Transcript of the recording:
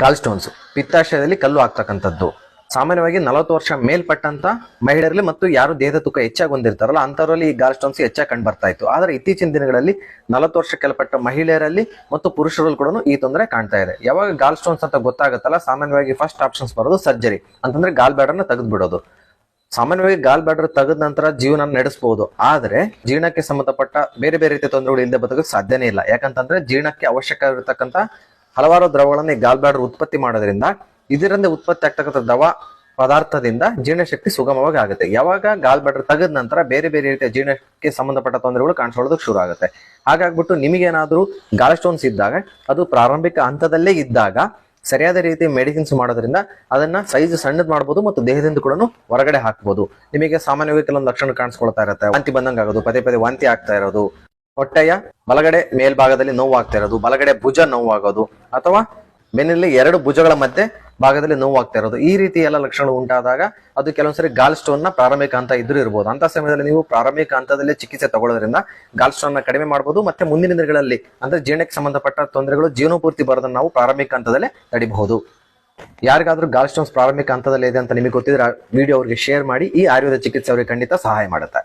ಗಾಲ್ stones ಪಿತ್ತಾಶಯದಲ್ಲಿ ಕಲ್ಲು ಆಗ್ತಕ್ಕಂಥದ್ದು. ಸಾಮಾನ್ಯವಾಗಿ ನಲವತ್ತು ವರ್ಷ ಮೇಲ್ಪಟ್ಟಂತ ಮಹಿಳೆಯರಲ್ಲಿ ಮತ್ತು ಯಾರು ದೇಹದ ತೂಕ ಹೆಚ್ಚಾಗಿ ಹೊಂದಿರ್ತಾರಲ್ಲ ಅಂತವರಲ್ಲಿ ಈ ಗಾಲ್ ಸ್ಟೋನ್ಸ್ ಹೆಚ್ಚಾಗಿ ಕಂಡು ಬರ್ತಾ ಇತ್ತು ಆದರೆ ಇತ್ತೀಚಿನ ದಿನಗಳಲ್ಲಿ ನಲವತ್ತು ವರ್ಷ ಕೆಳಪಟ್ಟ ಮಹಿಳೆಯರಲ್ಲಿ ಮತ್ತು ಪುರುಷರಲ್ಲಿ ಕೂಡ ಈ ತೊಂದರೆ ಕಾಣ್ತಾ ಇದೆ. ಯಾವಾಗ ಗಾಲ್ ಸ್ಟೋನ್ಸ್ ಅಂತ ಗೊತ್ತಾಗುತ್ತಲ್ಲ, ಸಾಮಾನ್ಯವಾಗಿ ಫಸ್ಟ್ ಆಪ್ಷನ್ಸ್ ಬರೋದು ಸರ್ಜರಿ ಅಂತಂದ್ರೆ ಗಾಲ್ ಬ್ಯಾಡರ್ನ ತೆಗೆದು ಬಿಡೋದು ಸಾಮಾನ್ಯವಾಗಿ ಗಾಲ್ ಬ್ಯಾಡರ್ ತೆಗೆದ ನಂತರ ಜೀವನ ನಡೆಸಬಹುದು ಆದ್ರೆ ಜೀರ್ಣಕ್ಕೆ ಸಂಬಂಧಪಟ್ಟ ಬೇರೆ ಬೇರೆ ರೀತಿಯ ತೊಂದರೆಗಳು ಇಲ್ಲದೆ ಬದುಕಕ್ಕೆ ಸಾಧ್ಯನೇ ಇಲ್ಲ. ಯಾಕಂತಂದ್ರೆ ಜೀರ್ಣಕ್ಕೆ ಅವಶ್ಯಕವಿರತಕ್ಕಂತ ಹಲವಾರು ದ್ರವಗಳನ್ನು ಗಾಲ್ ಬ್ಯಾಡರ್ ಉತ್ಪತ್ತಿ ಮಾಡೋದ್ರಿಂದ ಇದರಿಂದ ಉತ್ಪತ್ತಿ ಆಗ್ತಕ್ಕಂಥ ದ್ರವ ಪದಾರ್ಥದಿಂದ ಜೀರ್ಣಶಕ್ತಿ ಸುಗಮವಾಗಿ ಆಗುತ್ತೆ. ಯಾವಾಗ ಗಾಲ್ ಬ್ಯಾಡರ್ ತೆಗೆದ ನಂತರ ಬೇರೆ ಬೇರೆ ರೀತಿಯ ಜೀರ್ಣಕ್ಕೆ ಸಂಬಂಧಪಟ್ಟ ತೊಂದರೆಗಳು ಕಾಣಿಸ್ಕೊಳ್ಳೋದಕ್ಕೆ ಶುರು ಆಗುತ್ತೆ. ಹಾಗಾಗ್ಬಿಟ್ಟು ನಿಮಗೇನಾದ್ರೂ ಗಾಲ್ ಸ್ಟೋನ್ಸ್ ಇದ್ದಾಗ, ಅದು ಪ್ರಾರಂಭಿಕ ಹಂತದಲ್ಲೇ ಇದ್ದಾಗ ಸರಿಯಾದ ರೀತಿ ಮೆಡಿಸಿನ್ಸ್ ಮಾಡೋದ್ರಿಂದ ಅದನ್ನ ಸೈಜ್ ಸಣ್ಣದ್ ಮಾಡಬಹುದು ಮತ್ತು ದೇಹದಿಂದ ಕೂಡ ಹೊರಗಡೆ ಹಾಕಬಹುದು ನಿಮಗೆ ಸಾಮಾನ್ಯವಾಗಿ ಕೆಲವೊಂದು ಲಕ್ಷಣ ಕಾಣಿಸ್ಕೊಳ್ತಾ ಇರುತ್ತೆ. ವಾಂತಿ ಬಂದಂಗೆ ಆಗೋದು ಪದೇ ಪದೇ ವಾಂತಿ ಆಗ್ತಾ ಇರೋದು ಹೊಟ್ಟೆಯ ಬಲಗಡೆ ಮೇಲ್ಭಾಗದಲ್ಲಿ ನೋವಾಗ್ತಾ ಇರೋದು, ಬಲಗಡೆ ಭುಜ ನೋವಾಗೋದು, ಅಥವಾ ಬೆನ್ನಲ್ಲಿ ಎರಡು ಭುಜಗಳ ಮಧ್ಯೆ ಭಾಗದಲ್ಲಿ ನೋವಾಗ್ತಾ ಇರೋದು, ಈ ರೀತಿ ಎಲ್ಲ ಲಕ್ಷಣಗಳು ಉಂಟಾದಾಗ ಅದು ಕೆಲವೊಂದ್ಸರಿ ಗಾಲ್ ಸ್ಟೋನ್ನ ಪ್ರಾರಂಭಿಕ ಹಂತ ಇದ್ರೂ ಇರಬಹುದು ಅಂತ ಸಮಯದಲ್ಲಿ ನೀವು ಪ್ರಾರಂಭಿಕ ಹಂತದಲ್ಲಿ ಚಿಕಿತ್ಸೆ ತಗೊಳ್ಳೋದ್ರಿಂದ ಗಾಲ್ ಸ್ಟೋನ್ನ ಕಡಿಮೆ ಮಾಡಬಹುದು ಮತ್ತೆ ಮುಂದಿನ ದಿನಗಳಲ್ಲಿ, ಅಂದ್ರೆ ಜೀರ್ಣಕ್ಕೆ ಸಂಬಂಧಪಟ್ಟ ತೊಂದರೆಗಳು ಜೀವನಪೂರ್ತಿ ಬರೋದನ್ನ ನಾವು ಪ್ರಾರಂಭಿಕ ಹಂತದಲ್ಲೇ ತಡಿಬಹುದು. ಯಾರಿಗಾದ್ರೂ ಗಾಲ್ ಸ್ಟೋನ್ಸ್ ಪ್ರಾರಂಭಿಕ ಹಂತದಲ್ಲಿ ಇದೆ ಅಂತ ನಿಮಗೆ ಗೊತ್ತಿದ್ರೆ ವಿಡಿಯೋ ಅವರಿಗೆ ಶೇರ್ ಮಾಡಿ, ಈ ಆಯುರ್ವೇದ ಚಿಕಿತ್ಸೆ ಅವರಿಗೆ ಖಂಡಿತ ಸಹಾಯ ಮಾಡುತ್ತೆ.